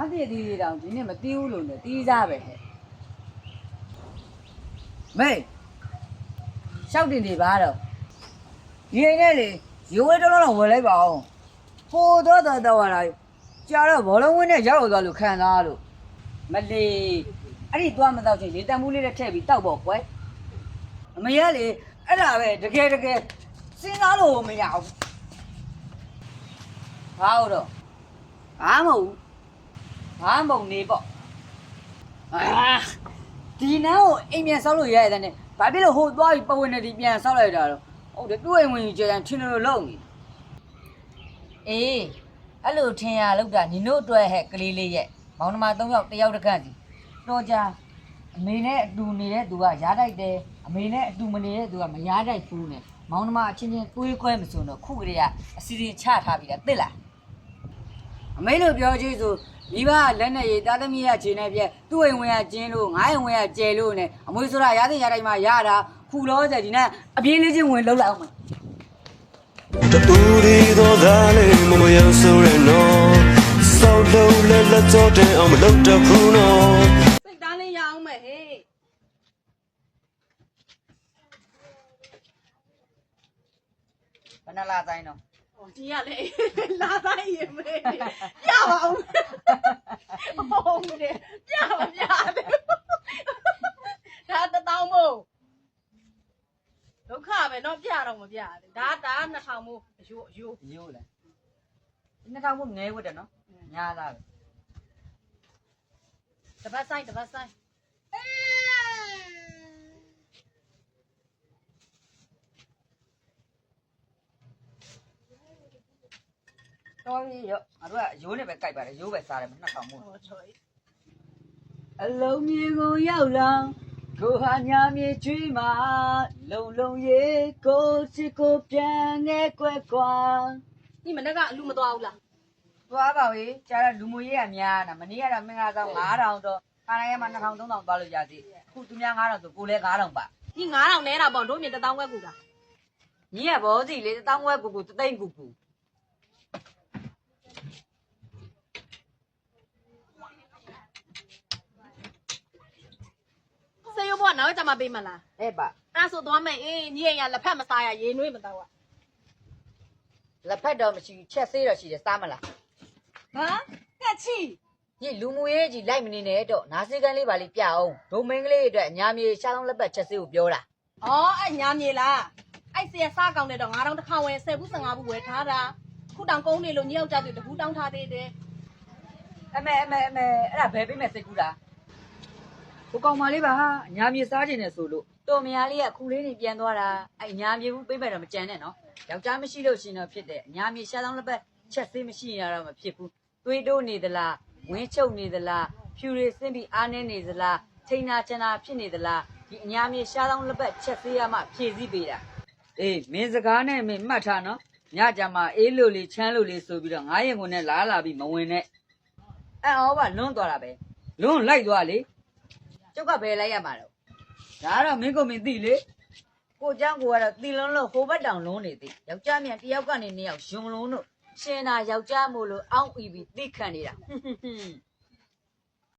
ငါတည့်သေးသေးတောင်ဒီနေ့မတီးဘူးလို့နဲ့တီးစားပဲဟဲ့မေရှောက်တင်နေပါတော့ဒီအိမ်နဲ့လေရိုးဝဲတစ်လုံးတော့ဝယ်လိုက်ပါအောင်ဟိုတော့တော့တော့လာကြာတော့ဘောလုံးဝင်းနဲ့ရောက်တော့သွားလို့ခံစားလို့မလီအဲ့ဒီသွားမတော့ချင်းလေတံမှုလေးနဲ့ထည့်ပြီးတောက်ပေါ့ကွယ်အမေကလေအဲ့ဒါပဲတကယ်တကယ်စဉ်းစားလို့မရဘူးဘာလို့တော့ဘာမဟုတ် ဘူးဘာမုံနေပေါ့အာဒီနန်းကိုအိမ်ပြန်ဆောက်လို့ရရတဲ့နဲ့ဘာဖြစ်လို့ဟိုသွားပြီးပဝင်နေဒီပြန်ဆောက်လိုက်တာတော့ဟုတ်တယ်သူ့အိမ်ဝင်ကြီးကြံထင်းလို့လုံးနေအေးအဲ့လိုထင်ရလောက်တာညီတို့အတွက်ဟဲ့ကလေးလေးရဲ့မောင်နှမ၃ယောက်တစ်ယောက်တစ်ခန့်စီတော့ကြအမေနဲ့အတူနေတဲ့သူကရားတိုက်တယ်အမေနဲ့အတူမနေတဲ့သူကမရားတိုက်ဘူးနဲ့မောင်နှမအချင်းချင်းတွေးခွဲမစုံတော့ခုကလေးကအစီအစဉ်ချထားပြီးတာသိလားအမေလို့ပြောကြည့်ဆို မိဘကလက်နဲ့ရည်သားသမီးရခြေနဲ့ပြက်သူ့အိမ်ဝင်ရကျင်းလို့ငါအိမ်ဝင်ရကျဲလို့နဲ့အမွေဆိုတာရတဲ့ရတိုင်းမှာရတာခုလောဆယ်ဒီနဲ့အပြင်းလေးချင်းဝင်လှုပ်လိုက်အောင်မယ်တူရီတော့သားလေးမမယဆိုရနော်စောက်လုံးလက်လက်တော့တဲ့အောင်မလုပ်တော့ဘူးနော်စိတ်သားလေးရအောင်မယ်ဟေးဘယ်နှလားတိုင်းတော့ ဟိုဒီကလေလာတိုင်းရင်မေးပြပါအောင်ဟုတ်တယ်ပြပါပြတယ်ဒါတတောင်းမို့ဒုက္ခပဲတော့ပြတော့မပြတယ်ဒါဒါနှစ်ထောင်မို့အယိုးအယိုးရိုးလဲဒီနှစ်ထောင်ဖို့ငဲဝတ်တယ်နော်ညားသားပဲတပတ်ဆိုင်တပတ်ဆိုင် တော်ပြီရောငါတို့ကရိုးနဲ့ပဲကြိုက်ပါတယ်ရိုးပဲစားတယ်နှစ်ထောင်ဖို့ဟိုချွေအလုံးမြေကိုရောက်လာကိုဟာညာမြေကျွေးမှာလုံလုံရေးကိုချစ်ကိုပြန်ခဲ့ကွက်ကွာဒီမနေ့ကအလူမသွားဘူးလားသွားပါဝေးကျတော့လူမွေရေးကများတာမနေ့ကတော့မင်္ဂလာဆောင်9000တော့ခါတိုင်းကမှ2000 3000သွားလို့ရသေးအခုသူများ9000ဆိုကိုလည်း9000ပါဒီ9000နဲတာပေါ့တို့မြင်တတောင်းခွဲကူတာညီကဘောစီလေတောင်းဝဲကူကူတသိမ့်ကူကူ စေရုပ်ဘောက နောက်ကြမှာပေးမလားအဲ့ပါအဲ့ဒါဆိုသွားမယ်အေးညီအိမ်ကလက်ဖက်မစားရရေနွေးမတော့လက်ဖက်တော့မရှိဘူးချက်ဆေးတော့ရှိတယ်စားမလားဟမ်ကက်ချီညီလူမွေရေးကြီးလိုက်မနေနဲ့တော့နားစည်းကမ်းလေးပါလေးပြအောင်ဒုံမင်းကလေးအတွက်အညာမြေရှားလုံးလက်ပတ်ချက်ဆေးကိုပြောတာ။အော်အဲ့ညာမြေလား။အဲ့စီရစားကောင်းတဲ့တော့9000တစ်ခါဝယ်10ဘူး15ဘူးဝယ်ထားတာ။ခုတောင်ကုန်းနေလို့ညယောက်ကြသူတဘူးတောင်းထားသေးတယ်အမေအမေအမေအဲ့ဒါဘယ်ပေးမဲ့စိတ်ကူးတာ ဟိုကောင်မလေးပါဟာအညာမြေစားခြင်းနဲ့ဆိုလို့တော်မယားလေးကခုလေးနေပြန်သွားတာအဲ့အညာမြေဘူးပေးမဲ့တော့မကြမ်းနဲ့နော်ယောက်ျားမရှိလို့ရှင်တော့ဖြစ်တယ်အညာမြေရှားလုံးလက်ပတ်ချက်ဆေးမရှိရင်တော့မဖြစ်ဘူးသွေးတိုးနေသလားဝင်းချုပ်နေသလားဖြူတွေဆင်းပြီးအားနေနေသလားထိန်နာချနာဖြစ်နေသလားဒီအညာမြေရှားလုံးလက်ပတ်ချက်ဆေးရမှဖြည့်စည်းပေးတာအေးမင်းစကားနဲ့မင်းမှတ်ထားနော်ညကြမှာအေးလို့လေးချမ်းလို့လေးဆိုပြီးတော့ငားရင်ကုန်နဲ့လာလာပြီးမဝင်နဲ့အဲအောပါလွန်းသွားတာပဲလွန်းလိုက်သွားလေ ကျုပ်ကဘယ်လိုက်ရမှာတော့ဒါကတော့မင်းကိုမင်းသိလေကိုเจ้าကိုကတော့တီလုံးလို့ဟိုဘက်တောင်လုံးနေသေးယောက်ျားမြန်တယောက်ကနေနှစ်ယောက်ယွန်လုံးတို့ရှင်နာယောက်ျားမို့လို့အောင်းအီပြီးသိခံနေတာဟွန်းဟွန်းဟွန်း